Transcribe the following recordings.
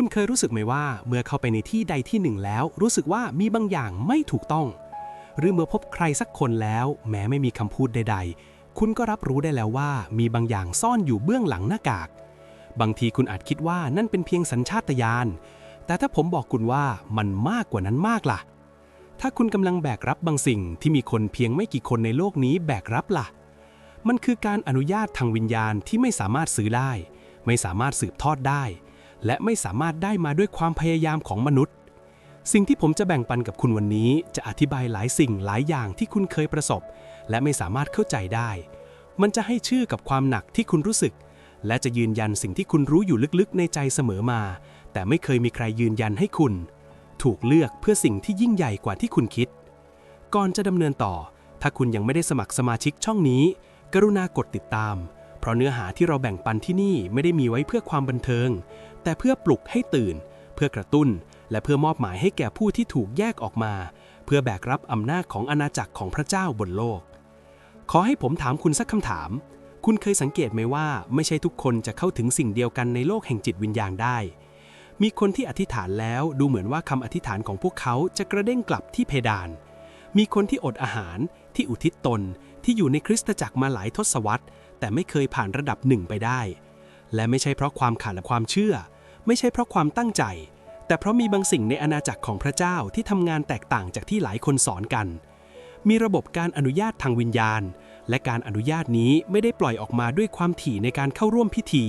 คุณเคยรู้สึกไหมว่าเมื่อเข้าไปในที่ใดที่หนึ่งแล้ว รู้สึกว่ามีบางอย่างไม่ถูกต้อง หรือเมื่อพบใครสักคนแล้ว แม้ไม่มีคำพูดใด ๆ คุณก็รับรู้ได้แล้วว่ามีบางอย่างซ่อนอยู่เบื้องหลังหน้ากาก บางทีคุณอาจคิดว่านั่นเป็นเพียงสัญชาตญาณแต่ถ้าผมบอกคุณว่ามันมากกว่านั้นมากล่ะ ถ้าคุณกำลังแบกรับบางสิ่งที่มีคนเพียงไม่กี่คนในโลกนี้แบกรับล่ะ มันคือการอนุญาตทางวิญญาณที่ไม่สามารถซื้อได้ ไม่สามารถสืบทอดได้ และไม่สามารถได้มาด้วยความพยายามของมนุษย์ สิ่งที่ผมจะแบ่งปันกับคุณวันนี้จะอธิบายหลายสิ่งหลายอย่างที่คุณเคยประสบ และไม่สามารถเข้าใจได้ มันจะให้ชื่อกับความหนักที่คุณรู้สึก และจะยืนยันสิ่งที่คุณรู้อยู่ลึกๆ ในใจเสมอมา แต่ไม่เคยมีใครยืนยันให้คุณ ถูกเลือกเพื่อสิ่งที่ยิ่งใหญ่กว่าที่คุณคิด ก่อนจะดำเนินต่อ ถ้าคุณยังไม่ได้สมัครสมาชิกช่องนี้ กรุณากดติดตาม เพราะเนื้อหาที่เราแบ่งปันที่นี่ไม่ได้มีไว้เพื่อความบันเทิง แต่เพื่อปลุกให้ตื่น เพื่อกระตุ้น และเพื่อมอบหมายให้แก่ผู้ที่ถูกแยกออกมา เพื่อแบกรับอำนาจของอาณาจักรของพระเจ้าบนโลก ขอให้ผมถามคุณสักคำถาม คุณเคยสังเกตไหมว่า ไม่ใช่ทุกคนจะเข้าถึงสิ่งเดียวกันในโลกแห่งจิตวิญญาณได้ มีคนที่อธิษฐานแล้วดูเหมือนว่าคำอธิษฐานของพวกเขาจะกระเด้งกลับที่เพดาน มีคนที่อดอาหาร ที่อุทิศตน ที่อยู่ในคริสตจักรมาหลายทศวรรษ แต่ไม่เคยผ่านระดับหนึ่งไปได้ และไม่ใช่เพราะความขาดและความเชื่อ ไม่ใช่เพราะความตั้งใจ แต่เพราะมีบางสิ่งในอาณาจักรของพระเจ้าที่ทำงานแตกต่างจากที่หลายคนสอนกัน มีระบบการอนุญาตทางวิญญาณ และการอนุญาตนี้ไม่ได้ปล่อยออกมาด้วยความถี่ในการเข้าร่วมพิธี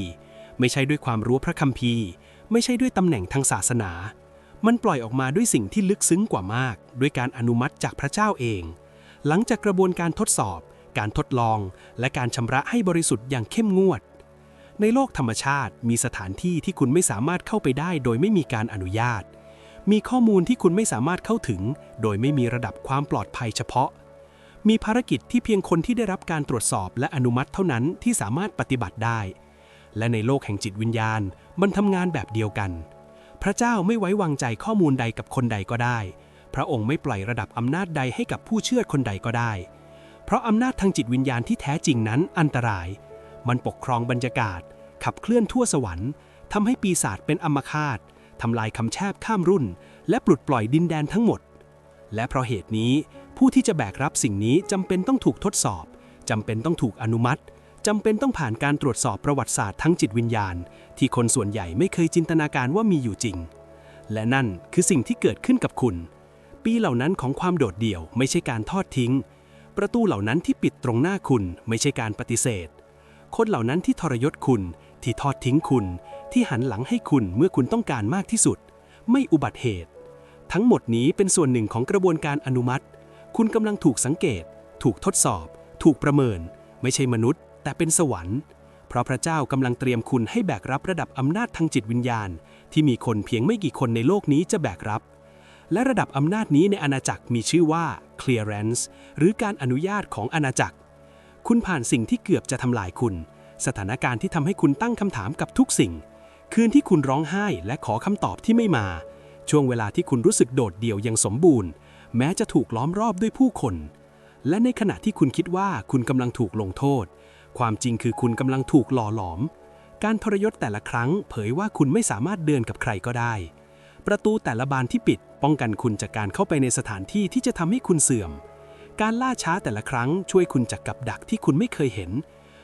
ไม่ใช่ด้วยความรู้พระคัมภีร์ ไม่ใช่ด้วยตำแหน่งทางศาสนา มันปล่อยออกมาด้วยสิ่งที่ลึกซึ้งกว่ามาก ด้วยการอนุมัติจากพระเจ้าเอง หลังจากกระบวนการทดสอบ การทดลอง และการชำระให้บริสุทธิ์อย่างเข้มงวด ในโลกธรรมชาติมีสถานที่ที่คุณไม่สามารถเข้าไปได้โดยไม่มีการอนุญาต มีข้อมูลที่คุณไม่สามารถเข้าถึง โดยไม่มีระดับความปลอดภัยเฉพาะ มีภารกิจที่เพียงคนที่ได้รับการตรวจสอบและอนุมัติเท่านั้นที่สามารถปฏิบัติได้ และในโลกแห่งจิตวิญญาณมันทำงานแบบเดียวกัน พระเจ้าไม่ไว้วางใจข้อมูลใดกับคนใดก็ได้ พระองค์ไม่ปล่อยระดับอำนาจใดให้กับผู้เชื่อคนใดก็ได้ เพราะอำนาจทางจิตวิญญาณที่แท้จริงนั้นอันตราย มันปกครองบรรยากาศ ขับเคลื่อนทั่วสวรรค์ทำให้ปีศาจเป็นอมคาตทำลายคำแชบข้ามรุ่น และปลดปล่อยดินแดนทั้งหมด และเพราะเหตุนี้ ผู้ที่จะแบกรับสิ่งนี้จำเป็นต้องถูกทดสอบจำเป็นต้องถูกอนุมัติจำเป็นต้องผ่านการตรวจสอบประวัติศาสตร์ทั้งจิตวิญญาณ ที่คนส่วนใหญ่ไม่เคยจินตนาการว่ามีอยู่จริง และนั่นคือสิ่งที่เกิดขึ้นกับคุณ ปีเหล่านั้นของความโดดเดี่ยวไม่ใช่การทอดทิ้ง ประตูเหล่านั้นที่ปิดตรงหน้าคุณไม่ใช่การปฏิเสธ คนเหล่านั้นที่ทรยศคุณ ที่ทอดทิ้งคุณ ที่หันหลังให้คุณเมื่อคุณต้องการมากที่สุด ไม่อุบัติเหตุ ทั้งหมดนี้เป็นส่วนหนึ่งของกระบวนการอนุมัติ คุณกำลังถูกสังเกต ถูกทดสอบ ถูกประเมิน ไม่ใช่มนุษย์ แต่เป็นสวรรค์ เพราะพระเจ้ากำลังเตรียมคุณให้แบกรับระดับอำนาจทางจิตวิญญาณ ที่มีคนเพียงไม่กี่คนในโลกนี้จะแบกรับ และระดับอำนาจนี้ในอาณาจักรมีชื่อว่า clearance หรือการอนุญาตของอาณาจักร คุณผ่านสิ่งที่เกือบจะทำลายคุณ สถานการณ์ที่ทำให้คุณตั้งคำถามกับทุกสิ่ง คืนที่คุณร้องไห้และขอคำตอบที่ไม่มา ช่วงเวลาที่คุณรู้สึกโดดเดี่ยวอย่างสมบูรณ์ แม้จะถูกล้อมรอบด้วยผู้คน และในขณะที่คุณคิดว่าคุณกำลังถูกลงโทษ ความจริงคือคุณกำลังถูกหล่อหลอม การทรยศแต่ละครั้ง เผยว่าคุณไม่สามารถเดินกับใครก็ได้ ประตูแต่ละบานที่ปิด ป้องกันคุณจากการเข้าไปในสถานที่ที่จะทำให้คุณเสื่อม การล่าช้าแต่ละครั้งช่วยคุณจากกับดักที่คุณไม่เคยเห็น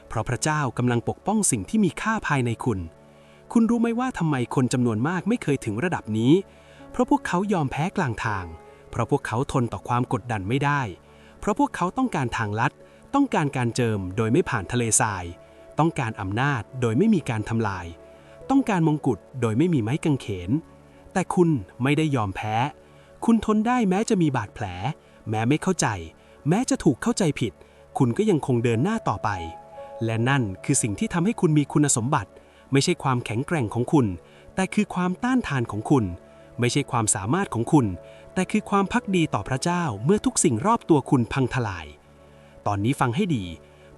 เพราะพระเจ้ากำลังปกป้องสิ่งที่มีค่าภายในคุณ คุณรู้ไหมว่าทำไมคนจำนวนมากไม่เคยถึงระดับนี้ เพราะพวกเขายอมแพ้กลางทาง เพราะพวกเขาทนต่อความกดดันไม่ได้ เพราะพวกเขาต้องการทางลัด ต้องการการเจิมโดยไม่ผ่านทะเลทราย ต้องการอำนาจโดยไม่มีการทำลาย ต้องการมงกุฎโดยไม่มีไม้กางเขน แต่คุณไม่ได้ยอมแพ้ คุณทนได้แม้จะมีบาดแผล แม้ไม่เข้าใจ แม้จะถูกเข้าใจผิด คุณก็ยังคงเดินหน้าต่อไป และนั่นคือสิ่งที่ทำให้คุณมีคุณสมบัติ ไม่ใช่ความแข็งแกร่งของคุณ แต่คือความต้านทานของคุณ ไม่ใช่ความสามารถของคุณ แต่คือความพักดีต่อพระเจ้าเมื่อทุกสิ่งรอบตัวคุณพังทลาย ตอนนี้ฟังให้ดี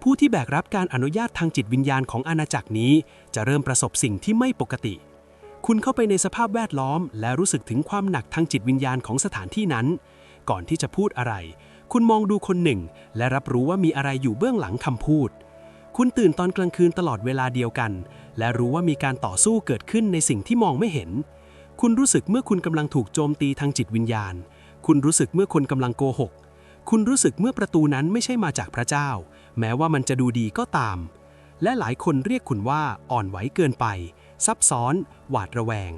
ผู้ที่แบกรับการอนุญาตทางจิตวิญญาณของอาณาจักรนี้ จะเริ่มประสบสิ่งที่ไม่ปกติคุณเข้าไปในสภาพแวดล้อม และรู้สึกถึงความหนักทางจิตวิญญาณของสถานที่นั้น ก่อนที่จะพูดอะไร คุณมองดูคนหนึ่ง และรับรู้ว่ามีอะไรอยู่เบื้องหลังคำพูด คุณตื่นตอนกลางคืนตลอดเวลาเดียวกัน และรู้ว่ามีการต่อสู้เกิดขึ้นในสิ่งที่มองไม่เห็น คุณรู้สึกเมื่อคุณกำลังถูกโจมตีทางจิตวิญญาณ คุณรู้สึกเมื่อคนกำลังโกหก คุณรู้สึกเมื่อประตูนั้นไม่ใช่มาจากพระเจ้า แม้ว่ามันจะดูดีก็ตาม และหลายคนเรียกคุณว่าอ่อนไหวเกินไป ซับซ้อน หวาดระแวง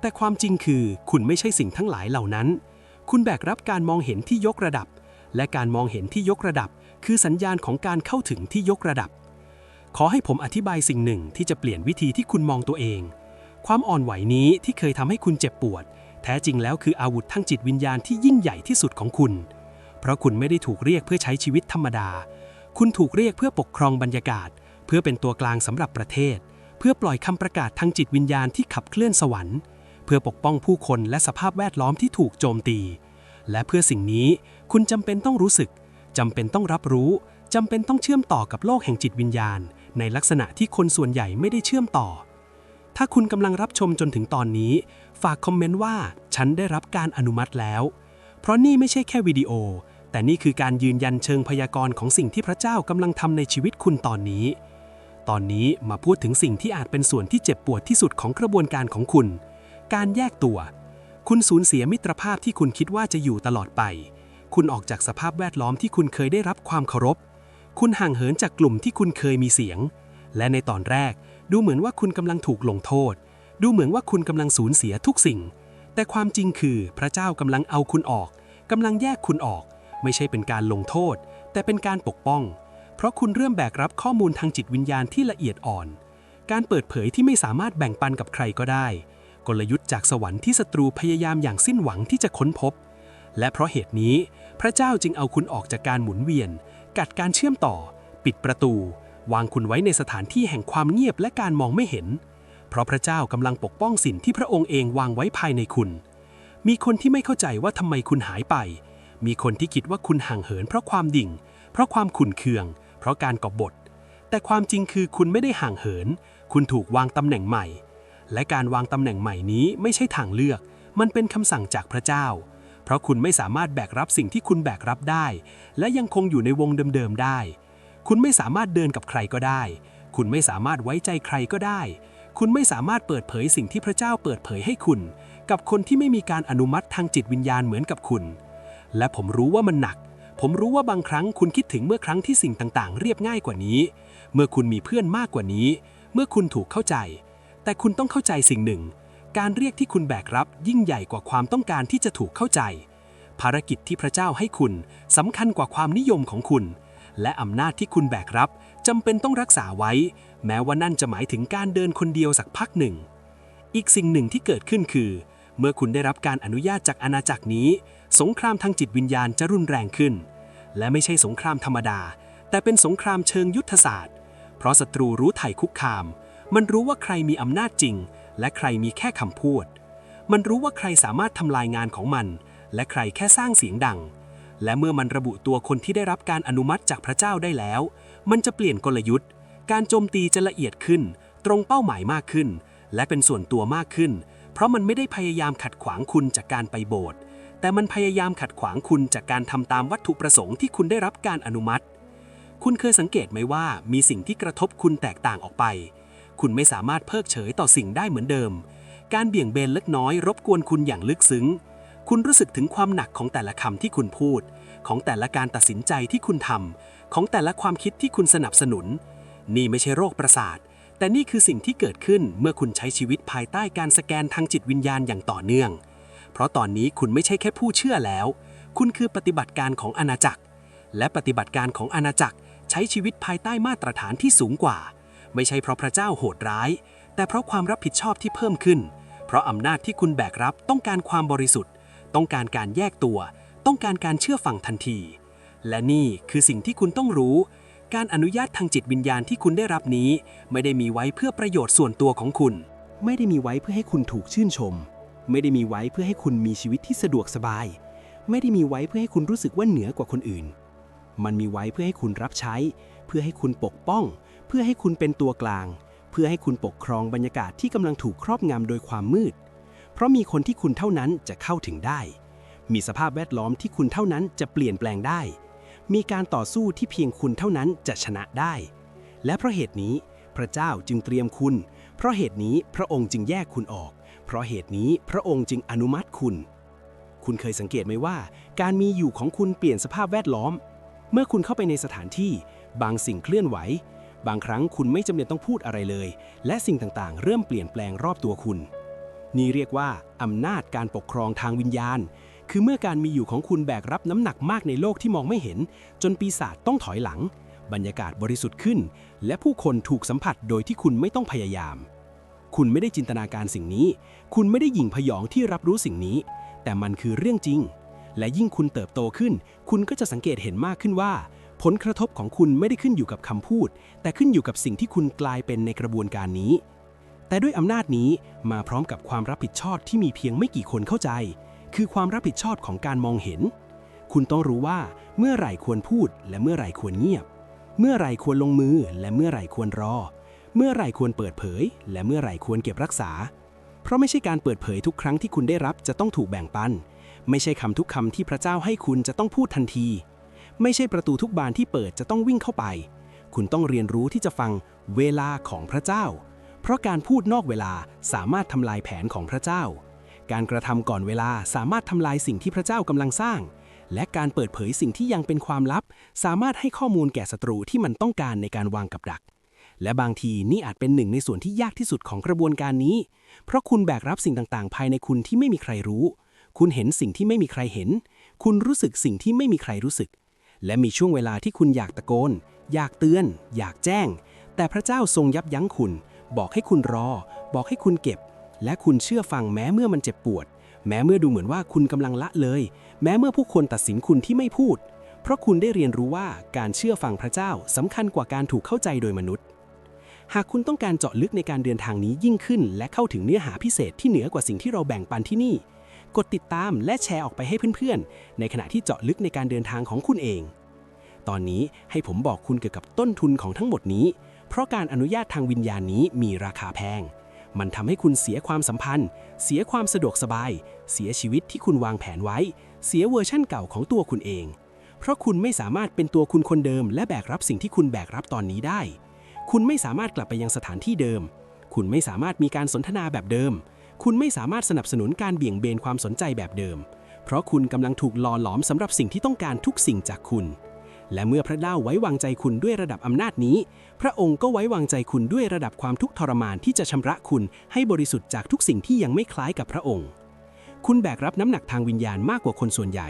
แต่ความจริงคือคุณไม่ใช่สิ่งทั้งหลายเหล่านั้น คุณแบกรับการมองเห็นที่ยกระดับ และการมองเห็นที่ยกระดับ คือสัญญาณของการเข้าถึงที่ยกระดับ ขอให้ผมอธิบายสิ่งหนึ่งที่จะเปลี่ยนวิธีที่คุณมองตัวเอง ความอ่อนไหวนี้ที่เคยทำให้คุณเจ็บปวด แท้จริงแล้วคืออาวุธทางจิตวิญญาณที่ยิ่งใหญ่ที่สุดของคุณ เพราะคุณไม่ได้ถูกเรียกเพื่อใช้ชีวิตธรรมดา คุณถูกเรียกเพื่อปกครองบรรยากาศ เพื่อเป็นตัวกลางสำหรับประเทศ เพื่อปล่อยคำประกาศทางจิตวิญญาณที่ขับเคลื่อนสวรรค์ เพื่อปกป้องผู้คนและสภาพแวดล้อมที่ถูกโจมตี และเพื่อสิ่งนี้คุณจำเป็นต้องรู้สึกจำเป็นต้องรับรู้จำเป็นต้องเชื่อมต่อกับโลกแห่งจิตวิญญาณ ในลักษณะที่คนส่วนใหญ่ไม่ได้เชื่อมต่อ ถ้าคุณกำลังรับชมจนถึงตอนนี้ ฝากคอมเมนต์ว่า ฉันได้รับการอนุมัติแล้ว เพราะนี่ไม่ใช่แค่วิดีโอ แต่นี่คือการยืนยันเชิงพยากรณ์ของสิ่งที่พระเจ้ากำลังทำในชีวิตคุณตอนนี้ ตอนนี้มาพูดถึงสิ่งที่อาจเป็นส่วนที่เจ็บปวดที่สุดของกระบวนการของคุณ การแยกตัว คุณสูญเสียมิตรภาพที่คุณคิดว่าจะอยู่ตลอดไป คุณออกจากสภาพแวดล้อมที่คุณเคยได้รับความเคารพ คุณห่างเหินจากกลุ่มที่คุณเคยมีเสียง และในตอนแรก ดูเหมือนว่าคุณกำลังถูกลงโทษ ดูเหมือนว่าคุณกำลังสูญเสียทุกสิ่ง แต่ความจริงคือพระเจ้ากำลังเอาคุณออกกำลังแยกคุณออก ไม่ใช่เป็นการลงโทษ แต่เป็นการปกป้อง เพราะคุณเริ่มแบกรับข้อมูลทางจิตวิญญาณที่ละเอียดอ่อน การเปิดเผยที่ไม่สามารถแบ่งปันกับใครก็ได้ กลยุทธ์จากสวรรค์ที่ศัตรูพยายามอย่างสิ้นหวังที่จะค้นพบ และเพราะเหตุนี้ พระเจ้าจึงเอาคุณออกจากการหมุนเวียน กัดการเชื่อมต่อ ปิดประตู วางคุณไว้ในสถานที่แห่งความเงียบและการมองไม่เห็น เพราะพระเจ้ากำลังปกป้องสิ่งที่พระองค์เองวางไว้ภายในคุณ มีคนที่ไม่เข้าใจว่าทำไมคุณหายไป มีคนที่คิดว่าคุณห่างเหิน เพราะความดิ่ง เพราะความขุ่นเคือง เพราะการกบฏแต่ความจริงคือคุณไม่ได้ห่างเหิน คุณถูกวางตำแหน่งใหม่ และการวางตำแหน่งใหม่นี้ไม่ใช่ทางเลือก มันเป็นคำสั่งจากพระเจ้า เพราะคุณไม่สามารถแบกรับสิ่งที่คุณแบกรับได้ และยังคงอยู่ในวงเดิมๆได้ คุณไม่สามารถเดินกับใครก็ได้ คุณไม่สามารถไว้ใจใครก็ได้ คุณไม่สามารถเปิดเผยสิ่งที่พระเจ้าเปิดเผยให้คุณ กับคนที่ไม่มีการอนุมัติทางจิตวิญญาณเหมือนกับคุณ และผมรู้ว่ามันหนักผมรู้ว่าบางครั้งคุณคิดถึงเมื่อครั้งที่สิ่งต่างๆ เรียบง่ายกว่านี้ เมื่อคุณมีเพื่อนมากกว่านี้ เมื่อคุณถูกเข้าใจ แต่คุณต้องเข้าใจสิ่งหนึ่ง การเรียกที่คุณแบกรับยิ่งใหญ่กว่าความต้องการที่จะถูกเข้าใจ ภารกิจที่พระเจ้าให้คุณสำคัญกว่าความนิยมของคุณ และอำนาจที่คุณแบกรับจำเป็นต้องรักษาไว้ แม้ว่านั่นจะหมายถึงการเดินคนเดียวสักพักหนึ่ง อีกสิ่งหนึ่งที่เกิดขึ้นคือ เมื่อคุณได้รับการอนุญาตจากอาณาจักรนี้ สงครามทางจิตวิญญาณจะรุนแรงขึ้น และไม่ใช่สงครามธรรมดา แต่เป็นสงครามเชิงยุทธศาสตร์ เพราะศัตรูรู้ไถ่คุกคาม มันรู้ว่าใครมีอำนาจจริง และใครมีแค่คำพูด มันรู้ว่าใครสามารถทำลายงานของมัน และใครแค่สร้างเสียงดัง และเมื่อมันระบุตัวคนที่ได้รับการอนุมัติจากพระเจ้าได้แล้ว มันจะเปลี่ยนกลยุทธ์ การโจมตีจะละเอียดขึ้น ตรงเป้าหมายมากขึ้น และเป็นส่วนตัวมากขึ้น เพราะมันไม่ได้พยายามขัดขวางคุณจากการไปโบสถ์แต่มันพยายามขัดขวางคุณจากการทำตามวัตถุประสงค์ที่คุณได้รับการอนุมัติ คุณเคยสังเกตไหมว่ามีสิ่งที่กระทบคุณแตกต่างออกไป คุณไม่สามารถเพิกเฉยต่อสิ่งได้เหมือนเดิม การเบี่ยงเบนเล็กน้อยรบกวนคุณอย่างลึกซึ้ง คุณรู้สึกถึงความหนักของแต่ละคำที่คุณพูด ของแต่ละการตัดสินใจที่คุณทำ ของแต่ละความคิดที่คุณสนับสนุน นี่ไม่ใช่โรคประสาท แต่นี่คือสิ่งที่เกิดขึ้นเมื่อคุณใช้ชีวิตภายใต้การสแกนทางจิตวิญญาณอย่างต่อเนื่อง เพราะตอนนี้คุณไม่ใช่แค่ผู้เชื่อแล้ว คุณคือปฏิบัติการของอาณาจักร และปฏิบัติการของอาณาจักรใช้ชีวิตภายใต้มาตรฐานที่สูงกว่า ไม่ใช่เพราะพระเจ้าโหดร้าย แต่เพราะความรับผิดชอบที่เพิ่มขึ้น เพราะอำนาจที่คุณแบกรับต้องการความบริสุทธิ์ ต้องการการแยกตัว ต้องการการเชื่อฟังทันที และนี่คือสิ่งที่คุณต้องรู้ การอนุญาตทางจิตวิญญาณที่คุณได้รับนี้ ไม่ได้มีไว้เพื่อประโยชน์ส่วนตัวของคุณ ไม่ได้มีไว้เพื่อให้คุณถูกชื่นชม ไม่ได้มีไว้เพื่อให้คุณมีชีวิตที่สะดวกสบาย ไม่ได้มีไว้เพื่อให้คุณรู้สึกว่าเหนือกว่าคนอื่น มันมีไว้เพื่อให้คุณรับใช้ เพื่อให้คุณปกป้อง เพื่อให้คุณเป็นตัวกลาง เพื่อให้คุณปกครองบรรยากาศที่กำลังถูกครอบงำโดยความมืด เพราะมีคนที่คุณเท่านั้นจะเข้าถึงได้ มีสภาพแวดล้อมที่คุณเท่านั้นจะเปลี่ยนแปลงได้ มีการต่อสู้ที่เพียงคุณเท่านั้นจะชนะได้ และเพราะเหตุนี้ พระเจ้าจึงเตรียมคุณ เพราะเหตุนี้พระองค์จึงแยกคุณออก เพราะเหตุนี้พระองค์จึงอนุมัติคุณ คุณเคยสังเกตไหมว่า การมีอยู่ของคุณเปลี่ยนสภาพแวดล้อม เมื่อคุณเข้าไปในสถานที่ บางสิ่งเคลื่อนไหว บางครั้งคุณไม่จำเป็นต้องพูดอะไรเลย และสิ่งต่างๆ เริ่มเปลี่ยนแปลงรอบตัวคุณ นี่เรียกว่าอำนาจการปกครองทางวิญญาณ คือเมื่อการมีอยู่ของคุณแบกรับน้ำหนักมากในโลกที่มองไม่เห็น จนปีศาจต้องถอยหลัง บรรยากาศบริสุทธิ์ขึ้น และผู้คนถูกสัมผัสโดยที่คุณไม่ต้องพยายาม คุณไม่ได้จินตนาการสิ่งนี้ คุณไม่ได้หยิ่งพยองที่รับรู้สิ่งนี้ แต่มันคือเรื่องจริง และยิ่งคุณเติบโตขึ้น คุณก็จะสังเกตเห็นมากขึ้นว่า ผลกระทบของคุณไม่ได้ขึ้นอยู่กับคำพูด แต่ขึ้นอยู่กับสิ่งที่คุณกลายเป็นในกระบวนการนี้ แต่ด้วยอำนาจนี้มาพร้อมกับความรับผิดชอบที่มีเพียงไม่กี่คนเข้าใจ คือความรับผิดชอบของการมองเห็น คุณต้องรู้ว่าเมื่อไหร่ควรพูด และเมื่อไหร่ควรเงียบ เมื่อไหร่ควรลงมือ และเมื่อไหร่ควรรอ เมื่อไหร่ควรเปิดเผย และเมื่อไหร่ควรเก็บรักษา เพราะไม่ใช่การเปิดเผยทุกครั้งที่คุณได้รับจะต้องถูกแบ่งปัน ไม่ใช่คำทุกคำที่พระเจ้าให้คุณจะต้องพูดทันที ไม่ใช่ประตูทุกบานที่เปิดจะต้องวิ่งเข้าไป คุณต้องเรียนรู้ที่จะฟังเวลาของพระเจ้า เพราะการพูดนอกเวลาสามารถทำลายแผนของพระเจ้า การกระทำก่อนเวลาสามารถทำลายสิ่งที่พระเจ้ากำลังสร้าง และการเปิดเผยสิ่งที่ยังเป็นความลับ สามารถให้ข้อมูลแก่ศัตรูที่มันต้องการในการวางกับดัก และบางทีนี่อาจเป็นหนึ่งในส่วนที่ยากที่สุดของกระบวนการนี้ เพราะคุณแบกรับสิ่งต่างๆ ภายในคุณที่ไม่มีใครรู้ คุณเห็นสิ่งที่ไม่มีใครเห็น คุณรู้สึกสิ่งที่ไม่มีใครรู้สึก และมีช่วงเวลาที่คุณอยากตะโกน อยากเตือน อยากแจ้ง แต่พระเจ้าทรงยับยั้งคุณ บอกให้คุณรอ บอกให้คุณเก็บ และคุณเชื่อฟังแม้เมื่อมันเจ็บปวด แม้เมื่อดูเหมือนว่าคุณกำลังละเลย แม้เมื่อผู้คนตัดสินคุณที่ไม่พูด เพราะคุณได้เรียนรู้ว่าการเชื่อฟังพระเจ้าสำคัญกว่าการถูกเข้าใจโดยมนุษย์ หากคุณต้องการเจาะลึกในการเดินทางนี้ยิ่งขึ้น และเข้าถึงเนื้อหาพิเศษที่เหนือกว่าสิ่งที่เราแบ่งปันที่นี่ กดติดตามและแชร์ออกไปให้เพื่อนๆ ในขณะที่เจาะลึกในการเดินทางของคุณเอง ตอนนี้ให้ผมบอกคุณเกี่ยวกับต้นทุนของทั้งหมดนี้ เพราะการอนุญาตทางวิญญาณนี้มีราคาแพง มันทำให้คุณเสียความสัมพันธ์ เสียความสะดวกสบาย เสียชีวิตที่คุณวางแผนไว้ เสียเวอร์ชั่นเก่าของตัวคุณเอง เพราะคุณไม่สามารถเป็นตัวคุณคนเดิม และแบกรับสิ่งที่คุณแบกรับตอนนี้ได้ คุณไม่สามารถกลับไปยังสถานที่เดิม คุณไม่สามารถมีการสนทนาแบบเดิม คุณไม่สามารถสนับสนุนการเบี่ยงเบนความสนใจแบบเดิม เพราะคุณกำลังถูกหล่อหลอมสำหรับสิ่งที่ต้องการทุกสิ่งจากคุณ และเมื่อพระเจ้าไว้วางใจคุณด้วยระดับอำนาจนี้ พระองค์ก็ไว้วางใจคุณด้วยระดับความทุกข์ทรมานที่จะชำระคุณให้บริสุทธิ์จากทุกสิ่งที่ยังไม่คล้ายกับพระองค์ คุณแบกรับน้ำหนักทางวิญญาณมากกว่าคนส่วนใหญ่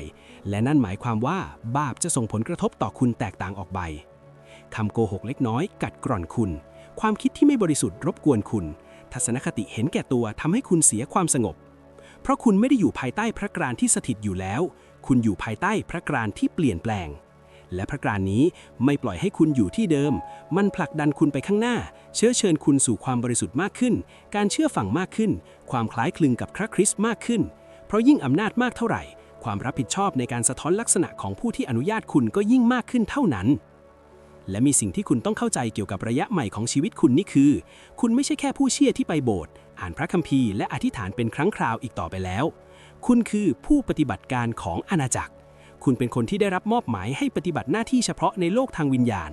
และนั่นหมายความว่าบาปจะส่งผลกระทบต่อคุณแตกต่างออกไปคำโกหกเล็กน้อย กัดกร่อนคุณ ความคิดที่ไม่บริสุทธิ์รบกวนคุณ ทัศนคติเห็นแก่ตัวทำให้คุณเสียความสงบ เพราะคุณไม่ได้อยู่ภายใต้พระกรานที่สถิตอยู่แล้ว คุณอยู่ภายใต้พระกรานที่เปลี่ยนแปลง และพระกรานนี้ไม่ปล่อยให้คุณอยู่ที่เดิม มันผลักดันคุณไปข้างหน้า เชื้อเชิญคุณสู่ความบริสุทธิ์มากขึ้น การเชื่อฟังมากขึ้น ความคล้ายคลึงกับพระคริสต์มากขึ้น เพราะยิ่งอำนาจมากเท่าไหร่ ความรับผิดชอบในการสะท้อนลักษณะของผู้ที่อนุญาตคุณก็ยิ่งมากขึ้นเท่านั้น และมีสิ่งที่คุณต้องเข้าใจเกี่ยวกับระยะใหม่ของชีวิตคุณนี่คือ คุณไม่ใช่แค่ผู้เชื่อที่ไปโบสถ์อ่านพระคัมภีร์และอธิษฐานเป็นครั้งคราวอีกต่อไปแล้ว คุณคือผู้ปฏิบัติการของอาณาจักร คุณเป็นคนที่ได้รับมอบหมายให้ปฏิบัติหน้าที่เฉพาะในโลกทางวิญญาณ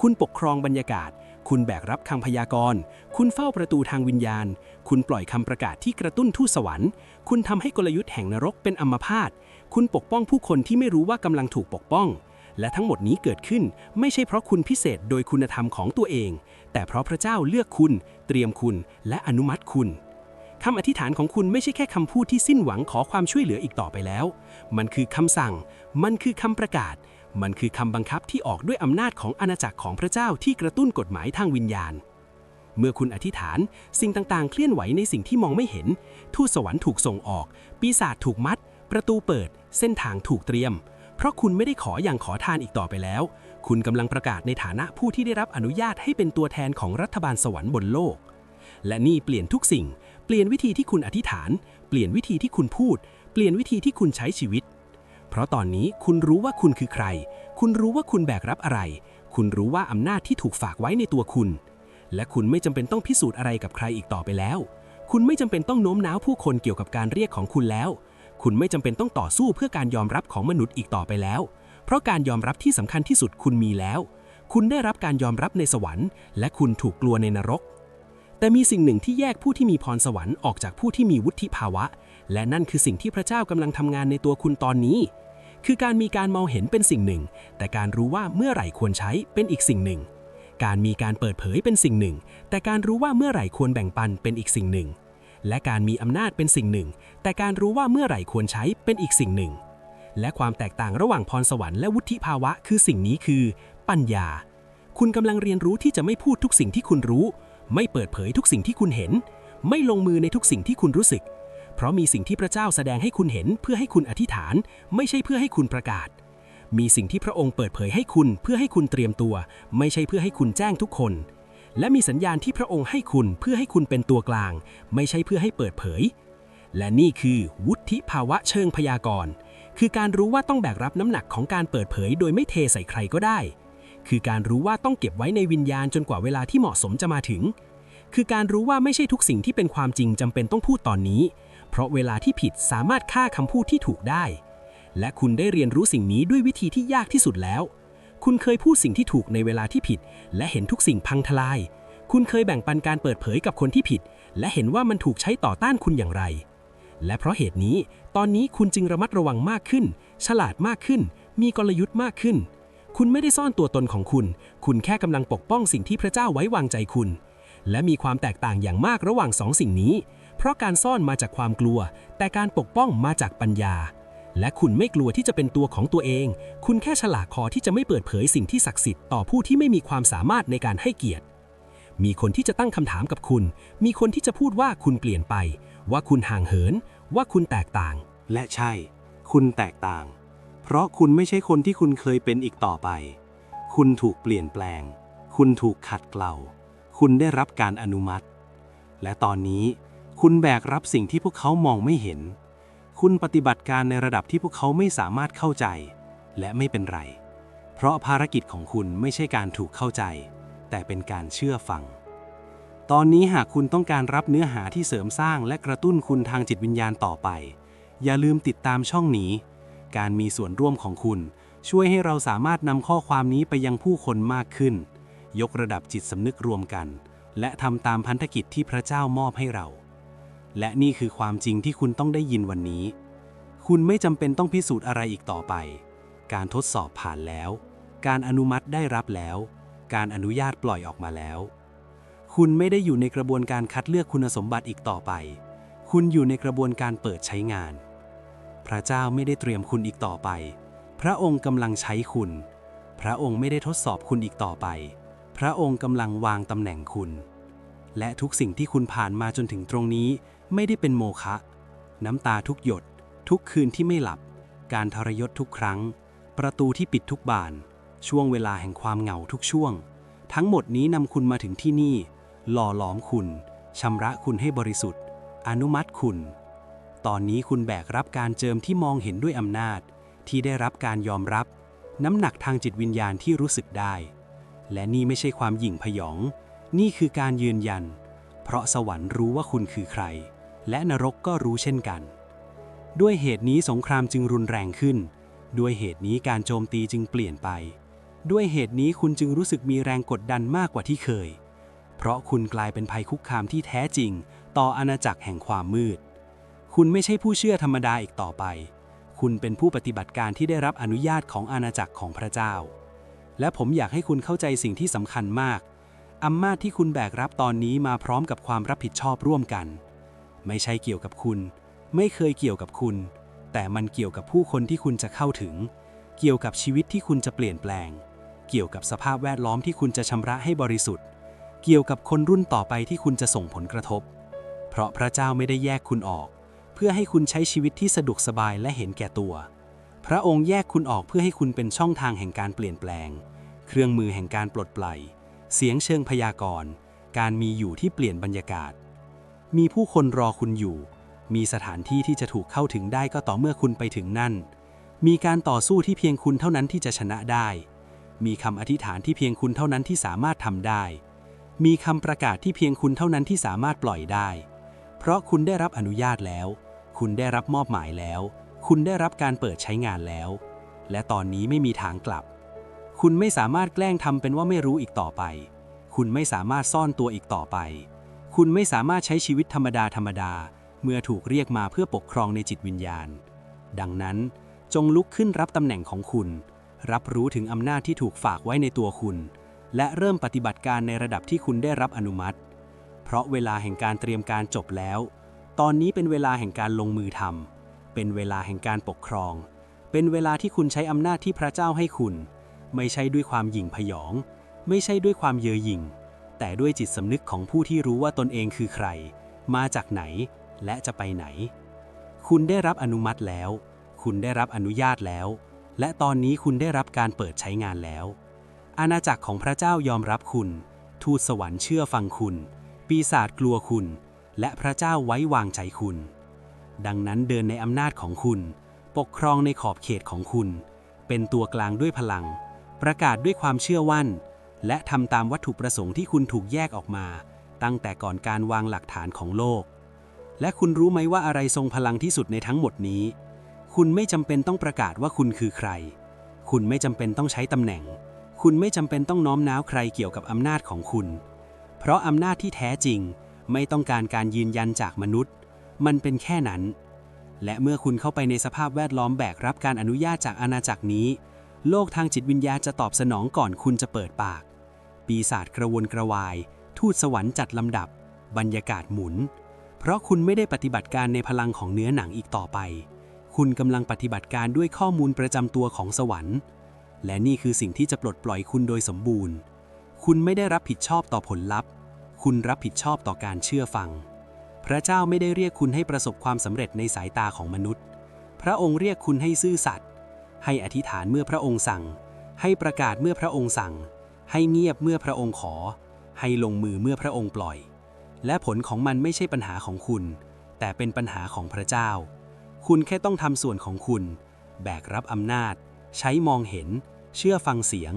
คุณปกครองบรรยากาศ คุณแบกรับคำพยากรณ์ คุณเฝ้าประตูทางวิญญาณ คุณปล่อยคำประกาศที่กระตุ้นทูตสวรรค์ คุณทำให้กลยุทธ์แห่งนรกเป็นอัมพาต คุณปกป้องผู้คนที่ไม่รู้ว่ากำลังถูกปกป้อง และทั้งหมดนี้เกิดขึ้นไม่ใช่เพราะคุณพิเศษโดยคุณธรรมของตัวเอง แต่เพราะพระเจ้าเลือกคุณ เตรียมคุณ และอนุมัติคุณคำอธิษฐานของคุณไม่ใช่แค่คำพูดที่สิ้นหวังขอความช่วยเหลืออีกต่อไปแล้ว มันคือคำสั่ง มันคือคำประกาศ มันคือคำบังคับที่ออกด้วยอำนาจของอาณาจักรของพระเจ้าที่กระตุ้นกฎหมายทางวิญญาณ เมื่อคุณอธิษฐาน สิ่งต่างๆ เคลื่อนไหวในสิ่งที่มองไม่เห็น ทูตสวรรค์ถูกส่งออก ปีศาจถูกมัด ประตูเปิด เส้นทางถูกเตรียม เพราะคุณไม่ได้ขออย่างขอทานอีกต่อไปแล้ว คุณกำลังประกาศในฐานะผู้ที่ได้รับอนุญาตให้เป็นตัวแทนของรัฐบาลสวรรค์บนโลก และนี่เปลี่ยนทุกสิ่ง เปลี่ยนวิธีที่คุณอธิษฐาน เปลี่ยนวิธีที่คุณพูด เปลี่ยนวิธีที่คุณใช้ชีวิต เพราะตอนนี้คุณรู้ว่าคุณคือใคร คุณรู้ว่าคุณแบกรับอะไร คุณรู้ว่าอำนาจที่ถูกฝากไว้ในตัวคุณ และคุณไม่จำเป็นต้องพิสูจน์อะไรกับใครอีกต่อไปแล้ว คุณไม่จำเป็นต้องโน้มน้าวผู้คนเกี่ยวกับการเรียกของคุณแล้ว คุณไม่จำเป็นต้องต่อสู้เพื่อการยอมรับของมนุษย์อีกต่อไปแล้ว เพราะการยอมรับที่สำคัญที่สุดคุณมีแล้ว คุณได้รับการยอมรับในสวรรค์ และคุณถูกกลัวในนรก แต่มีสิ่งหนึ่งที่แยกผู้ที่มีพรสวรรค์ออกจากผู้ที่มีวุฒิภาวะ และนั่นคือสิ่งที่พระเจ้ากำลังทำงานในตัวคุณตอนนี้ คือการมีการมองเห็นเป็นสิ่งหนึ่ง แต่การรู้ว่าเมื่อไหร่ควรใช้เป็นอีกสิ่งหนึ่ง การมีการเปิดเผยเป็นสิ่งหนึ่ง แต่การรู้ว่าเมื่อไหร่ควรแบ่งปันเป็นอีกสิ่งหนึ่ง และการมีอำนาจเป็นสิ่งหนึ่ง แต่การรู้ว่าเมื่อไหร่ควรใช้เป็นอีกสิ่งหนึ่ง และความแตกต่างระหว่างพรสวรรค์และวุฒิภาวะคือสิ่งนี้คือ ปัญญา คุณกำลังเรียนรู้ที่จะไม่พูดทุกสิ่งที่คุณรู้ ไม่เปิดเผยทุกสิ่งที่คุณเห็น ไม่ลงมือในทุกสิ่งที่คุณรู้สึก เพราะมีสิ่งที่พระเจ้าแสดงให้คุณเห็นเพื่อให้คุณอธิษฐาน ไม่ใช่เพื่อให้คุณประกาศ มีสิ่งที่พระองค์เปิดเผยให้คุณเพื่อให้คุณเตรียมตัว ไม่ใช่เพื่อให้คุณแจ้งทุกคน และมีสัญญาณที่พระองค์ให้คุณเพื่อให้คุณเป็นตัวกลาง ไม่ใช่เพื่อให้เปิดเผย และนี่คือวุฒิภาวะเชิงพยากรณ์ คือการรู้ว่าต้องแบกรับน้ำหนักของการเปิดเผย โดยไม่เทใส่ใครก็ได้ คือการรู้ว่าต้องเก็บไว้ในวิญญาณจนกว่าเวลาที่เหมาะสมจะมาถึง คือการรู้ว่าไม่ใช่ทุกสิ่งที่เป็นความจริงจำเป็นต้องพูดตอนนี้ เพราะเวลาที่ผิดสามารถฆ่าคำพูดที่ถูกได้ และคุณได้เรียนรู้สิ่งนี้ด้วยวิธีที่ยากที่สุดแล้ว คุณเคยพูดสิ่งที่ถูกในเวลาที่ผิด และเห็นทุกสิ่งพังทลาย คุณเคยแบ่งปันการเปิดเผยกับคนที่ผิด และเห็นว่ามันถูกใช้ต่อต้านคุณอย่างไร และเพราะเหตุนี้ ตอนนี้คุณจึงระมัดระวังมากขึ้น ฉลาดมากขึ้น มีกลยุทธ์มากขึ้น คุณไม่ได้ซ่อนตัวตนของคุณ คุณแค่กำลังปกป้องสิ่งที่พระเจ้าไว้วางใจคุณ และมีความแตกต่างอย่างมากระหว่างสองสิ่งนี้ เพราะการซ่อนมาจากความกลัว แต่การปกป้องมาจากปัญญา และคุณไม่กลัวที่จะเป็นตัวของตัวเอง คุณแค่ฉลาดคอที่จะไม่เปิดเผยสิ่งที่ศักดิ์สิทธิ์ต่อผู้ที่ไม่มีความสามารถในการให้เกียรติ มีคนที่จะตั้งคำถามกับคุณ มีคนที่จะพูดว่าคุณเปลี่ยนไป ว่าคุณห่างเหิน ว่าคุณแตกต่าง และใช่ คุณแตกต่าง เพราะคุณไม่ใช่คนที่คุณเคยเป็นอีกต่อไป คุณถูกเปลี่ยนแปลง คุณถูกขัดเกลา คุณได้รับการอนุมัติ และตอนนี้ คุณแบกรับสิ่งที่พวกเขามองไม่เห็น คุณปฏิบัติการในระดับที่พวกเขาไม่สามารถเข้าใจ และไม่เป็นไร เพราะภารกิจของคุณไม่ใช่การถูกเข้าใจ แต่เป็นการเชื่อฟัง ตอนนี้หากคุณต้องการรับเนื้อหาที่เสริมสร้างและกระตุ้นคุณทางจิตวิญญาณต่อไป อย่าลืมติดตามช่องนี้ การมีส่วนร่วมของคุณ ช่วยให้เราสามารถนำข้อความนี้ไปยังผู้คนมากขึ้น ยกระดับจิตสำนึกรวมกัน และทำตามพันธกิจที่พระเจ้ามอบให้เรา และนี่คือความจริงที่คุณต้องได้ยินวันนี้ คุณไม่จำเป็นต้องพิสูจน์อะไรอีกต่อไป การทดสอบผ่านแล้ว การอนุมัติได้รับแล้ว การอนุญาตปล่อยออกมาแล้ว คุณไม่ได้อยู่ในกระบวนการคัดเลือกคุณสมบัติอีกต่อไป คุณอยู่ในกระบวนการเปิดใช้งาน พระเจ้าไม่ได้เตรียมคุณอีกต่อไป พระองค์กำลังใช้คุณ พระองค์ไม่ได้ทดสอบคุณอีกต่อไป พระองค์กำลังวางตำแหน่งคุณ และทุกสิ่งที่คุณผ่านมาจนถึงตรงนี้ ไม่ได้เป็นโมฆะน้ำตาทุกหยด ทุกคืนที่ไม่หลับ การทรยศทุกครั้ง ประตูที่ปิดทุกบาน ช่วงเวลาแห่งความเหงาทุกช่วง ทั้งหมดนี้นำคุณมาถึงที่นี่ หล่อหลอมคุณชำระคุณให้บริสุทธิ์ อนุมัติคุณ ตอนนี้คุณแบกรับการเจิมที่มองเห็นด้วยอำนาจ ที่ได้รับการยอมรับ น้ำหนักทางจิตวิญญาณที่รู้สึกได้ และนี่ไม่ใช่ความหยิ่งพยอง นี่คือการยืนยัน เพราะสวรรค์รู้ว่าคุณคือใคร และนรกก็รู้เช่นกัน ด้วยเหตุนี้สงครามจึงรุนแรงขึ้น ด้วยเหตุนี้การโจมตีจึงเปลี่ยนไป ด้วยเหตุนี้คุณจึงรู้สึกมีแรงกดดันมากกว่าที่เคย เพราะคุณกลายเป็นภัยคุกคามที่แท้จริง ต่ออาณาจักรแห่งความมืด คุณไม่ใช่ผู้เชื่อธรรมดาอีกต่อไป คุณเป็นผู้ปฏิบัติการที่ได้รับอนุญาตของอาณาจักรของพระเจ้า และผมอยากให้คุณเข้าใจสิ่งที่สำคัญมากอำนาจที่คุณแบกรับตอนนี้มาพร้อมกับความรับผิดชอบร่วมกัน ไม่ใช่เกี่ยวกับคุณ ไม่เคยเกี่ยวกับคุณ แต่มันเกี่ยวกับผู้คนที่คุณจะเข้าถึง เกี่ยวกับชีวิตที่คุณจะเปลี่ยนแปลง เกี่ยวกับสภาพแวดล้อมที่คุณจะชำระให้บริสุทธิ์ เกี่ยวกับคนรุ่นต่อไปที่คุณจะส่งผลกระทบ เพราะพระเจ้าไม่ได้แยกคุณออก เพื่อให้คุณใช้ชีวิตที่สะดวกสบายและเห็นแก่ตัว พระองค์แยกคุณออกเพื่อให้คุณเป็นช่องทางแห่งการเปลี่ยนแปลง เครื่องมือแห่งการปลดปล่อย เสียงเชิงพยากรณ์ การมีอยู่ที่เปลี่ยนบรรยากาศ มีผู้คนรอคุณอยู่ มีสถานที่ที่จะถูกเข้าถึงได้ก็ต่อเมื่อคุณไปถึงนั่น มีการต่อสู้ที่เพียงคุณเท่านั้นที่จะชนะได้ มีคำอธิษฐานที่เพียงคุณเท่านั้นที่สามารถทำได้ มีคำประกาศที่เพียงคุณเท่านั้นที่สามารถปล่อยได้ เพราะคุณได้รับอนุญาตแล้ว คุณได้รับมอบหมายแล้ว คุณได้รับการเปิดใช้งานแล้ว และตอนนี้ไม่มีทางกลับ คุณไม่สามารถแกล้งทำเป็นว่าไม่รู้อีกต่อไป คุณไม่สามารถซ่อนตัวอีกต่อไป คุณไม่สามารถใช้ชีวิตธรรมดาธรรมดา เมื่อถูกเรียกมาเพื่อปกครองในจิตวิญญาณ ดังนั้นจงลุกขึ้นรับตำแหน่งของคุณ รับรู้ถึงอำนาจที่ถูกฝากไว้ในตัวคุณ และเริ่มปฏิบัติการในระดับที่คุณได้รับอนุมัติ เพราะเวลาแห่งการเตรียมการจบแล้ว ตอนนี้เป็นเวลาแห่งการลงมือทำเป็นเวลาแห่งการปกครอง เป็นเวลาที่คุณใช้อำนาจที่พระเจ้าให้คุณ ไม่ใช่ด้วยความหยิ่งพยอง ไม่ใช่ด้วยความเย่อหยิ่ง แต่ด้วยจิตสำนึกของผู้ที่รู้ว่าตนเองคือใคร มาจากไหน และจะไปไหน คุณได้รับอนุมัติแล้ว คุณได้รับอนุญาตแล้ว และตอนนี้คุณได้รับการเปิดใช้งานแล้ว อาณาจักรของพระเจ้ายอมรับคุณ ทูตสวรรค์เชื่อฟังคุณ ปีศาจกลัวคุณ และพระเจ้าไว้วางใจคุณ ดังนั้นเดินในอำนาจของคุณ ปกครองในขอบเขตของคุณ เป็นตัวกลางด้วยพลัง ประกาศด้วยความเชื่อวั่น และทำตามวัตถุประสงค์ที่คุณถูกแยกออกมา ตั้งแต่ก่อนการวางหลักฐานของโลก และคุณรู้ไหมว่าอะไรทรงพลังที่สุดในทั้งหมดนี้ คุณไม่จำเป็นต้องประกาศว่าคุณคือใคร คุณไม่จำเป็นต้องใช้ตำแหน่ง คุณไม่จำเป็นต้องน้อมน้าวใครเกี่ยวกับอำนาจของคุณ เพราะอำนาจที่แท้จริง ไม่ต้องการการยืนยันจากมนุษย์ มันเป็นแค่นั้น และเมื่อคุณเข้าไปในสภาพแวดล้อมแบกรับการอนุญาตจากอาณาจักรนี้ โลกทางจิตวิญญาจะตอบสนองก่อนคุณจะเปิดปาก ปีศาจกระวนกระวาย ทูตสวรรค์จัดลำดับ บรรยากาศหมุน เพราะคุณไม่ได้ปฏิบัติการในพลังของเนื้อหนังอีกต่อไป คุณกำลังปฏิบัติการด้วยข้อมูลประจำตัวของสวรรค์ และนี่คือสิ่งที่จะปลดปล่อยคุณโดยสมบูรณ์ คุณไม่ได้รับผิดชอบต่อผลลัพธ์ คุณรับผิดชอบต่อการเชื่อฟัง พระเจ้าไม่ได้เรียกคุณให้ประสบความสำเร็จในสายตาของมนุษย์ พระองค์เรียกคุณให้ซื่อสัตย์ให้อธิษฐานเมื่อพระองค์สั่ง ให้ประกาศเมื่อพระองค์สั่ง ให้เงียบเมื่อพระองค์ขอ ให้ลงมือเมื่อพระองค์ปล่อย และผลของมันไม่ใช่ปัญหาของคุณ แต่เป็นปัญหาของพระเจ้า คุณแค่ต้องทำส่วนของคุณ แบกรับอำนาจ ใช้มองเห็น เชื่อฟังเสียง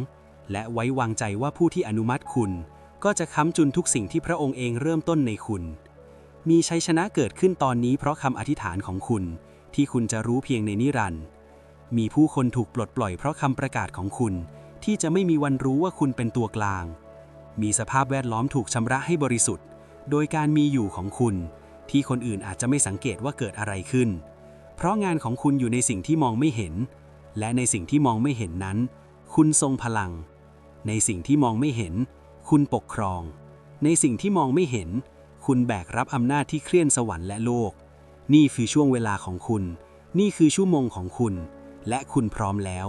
และไว้วางใจว่าผู้ที่อนุมัติคุณ ก็จะค้ำจุนทุกสิ่งที่พระองค์เองเริ่มต้นในคุณ มีชัยชนะเกิดขึ้นตอนนี้เพราะคำอธิษฐานของคุณ ที่คุณจะรู้เพียงในนิรันดร์มีผู้คนถูกปลดปล่อยเพราะคำประกาศของคุณ ที่จะไม่มีวันรู้ว่าคุณเป็นตัวกลาง มีสภาพแวดล้อมถูกชำระให้บริสุทธิ์ โดยการมีอยู่ของคุณ ที่คนอื่นอาจจะไม่สังเกตว่าเกิดอะไรขึ้น เพราะงานของคุณอยู่ในสิ่งที่มองไม่เห็น และในสิ่งที่มองไม่เห็นนั้น คุณทรงพลัง ในสิ่งที่มองไม่เห็น คุณปกครอง ในสิ่งที่มองไม่เห็น คุณแบกรับอำนาจที่เคลื่อนสวรรค์และโลก นี่คือช่วงเวลาของคุณ นี่คือชั่วโมงของคุณ และคุณพร้อมแล้ว